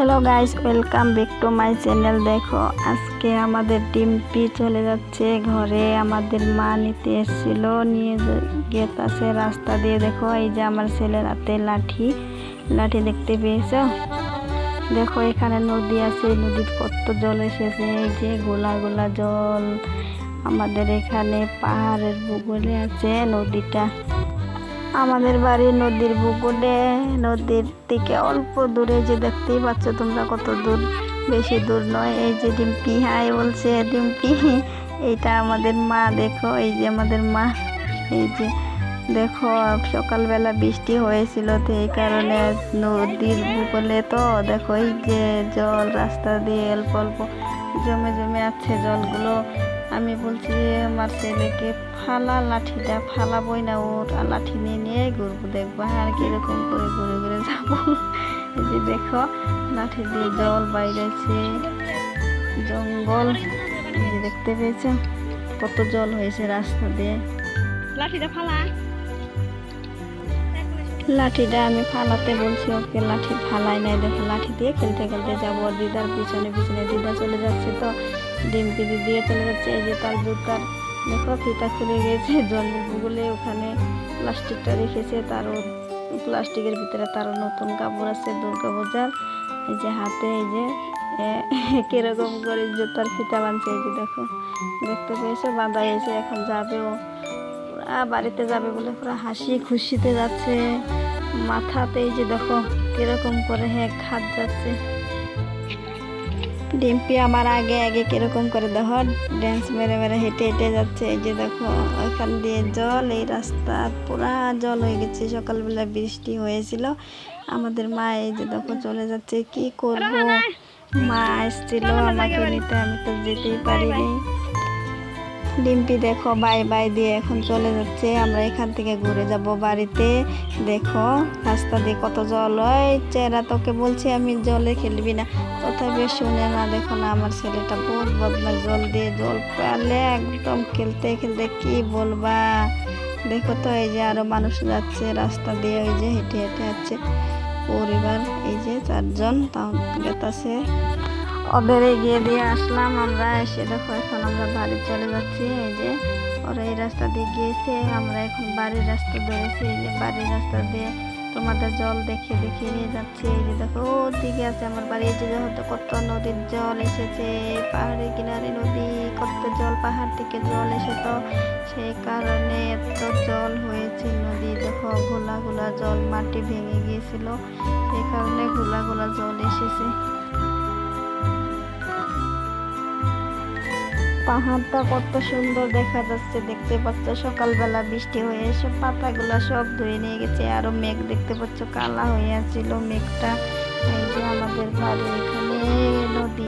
Hello guys welcome back to my channel দেখো, আজকে আমাদের ডিম্পি চলে যাচ্ছে ঘরে। আমাদের মা নিতে এসেছিল, নিয়ে গেতাছে রাস্তা দিয়ে। দেখো, এই যে আমার ছেলের হাতে লাঠি। লাঠি দেখতে পেয়েছ? দেখো, এখানে নদী আছে, নদীর কত জল এসেছে। এই যে গোলা গোলা জল। আমাদের এখানে পাহাড়ের ভূগোলে আছে নদীটা। আমাদের বাড়ি নদীর বুকুলে নদীর থেকে অল্প দূরে যে দেখতেই পাচ্ছ তোমরা কত দূর, বেশি দূর নয়, এই যে ডিম্পি, হাই বলছে ডিম্পি, এইটা আমাদের মা, দেখো, এই যে আমাদের মা, এই যে দেখো, সকালবেলা বৃষ্টি হয়েছিল তো এই কারণে নদীর বুকলে তো, দেখো, এই যে জল, রাস্তা দিয়ে অল্প অল্প জমে জমে আছে জলগুলো। আমি বলছি আমার ছেলেকে ফালা লাঠিটা ফালাবই না, ওর লাঠি নিয়ে নিয়ে ঘুরবো, দেখব আর কীরকম করে ঘুরে ঘুরে যাব। এই যে দেখো, লাঠি দিয়ে জল বাইরেছে, জঙ্গল। দেখতে পেয়েছ কত জল হয়েছে রাস্তা দিয়ে। লাঠিটা ফালা। লাঠিটা আমি ফালাতে বলছি, ওকে লাঠি ফালাই নাই। দেখো, লাঠি দিয়ে খেলতে খেলতে যাব। দিদার পিছনে পিছনে দিদা চলে যাচ্ছে তো। ডিম্পি দিয়ে চলে যাচ্ছে, এই যে তার জুতার। দেখো, ফিতা খুলে গিয়েছে জলের বুগলে ওখানে প্লাস্টিকটা রেখেছে। তারও প্লাস্টিকের ভিতরে তারও নতুন কাপড় আছে, দুর্গা পূজার। এই যে হাতে, এই যে কীরকম করে জুতার ফিতা বানছে এই যে দেখো। দেখতে পেয়েছে? বাঁধা হয়েছে, এখন যাবেও পুরা বাড়িতে যাবে বলে পুরো হাসি খুশিতে যাচ্ছে। মাথাতে এই যে দেখো কীরকম করে হ্যাঁ খাত যাচ্ছে। ডিম্পি আমার আগে আগে কীরকম করে দেখো ড্যান্স মেরে মেরে হেঁটে হেঁটে যাচ্ছে। এই যে দেখো ওখান দিয়ে জল, এই রাস্তা পুরা জল হয়ে গেছে। সকালবেলা বৃষ্টি হয়েছিল। আমাদের মা এই যে দেখো চলে যাচ্ছে। কি করব? মা এসেছিল, আমাকে নিতে আমি তো যেতেই পারিনি। ডিম্পি, দেখো, বাই বাই দিয়ে এখন চলে যাচ্ছে। আমরা এখান থেকে ঘুরে যাব বাড়িতে। দেখো, রাস্তা দিয়ে কত জল হয় চেহারা তোকে বলছি, আমি জলে খেলবি না। তথাপি শুনে না দেখো না, আমার ছেলেটা বহুত বদমাস জল দিয়ে জল পেলে একদম খেলতে খেলতে কি বলবা? দেখো তো, এই যে আরও মানুষ যাচ্ছে রাস্তা দিয়ে, ওই যে হেঁটে হেঁটে যাচ্ছে। পরিবার, এই যে চারজন, তাও গেতাছে। ওদের এগিয়ে দিয়ে আসলাম আমরা। এসে দেখো এখন আমরা বাড়ি চলে যাচ্ছি। এই যে ওরা এই রাস্তা দিয়ে গিয়েছে। আমরা এখন বাড়ির রাস্তা ধরেছি। এই যে বাড়ির রাস্তা দিয়ে তোমাদের জল দেখে দেখে নিয়ে যাচ্ছি। এই যে দেখো, ওদিকে আছে আমার বাড়ি। এই যে হয়তো কত নদীর জল এসেছে পাহাড়ের কিনারে নদী, কত জল, পাহাড় থেকে জল এসে তো সেই কারণে এত জল হয়েছে নদী। দেখো, ঘোলা ঘোলা জল, মাটি ভেঙে গিয়েছিল। সেই কারণে ঘোলা ঘোলা জল এসেছে। পাহাড়টা কত সুন্দর দেখা যাচ্ছে, দেখতে পাচ্ছ? সকালবেলা বৃষ্টি হয়ে এসে পাতাগুলো সব ধুয়ে নিয়ে গেছে, আরও মেঘ দেখতে পাচ্ছ, কালা হয়ে আছিল মেঘটা। এই যে আমাদের বাড়ি এখানে নদী।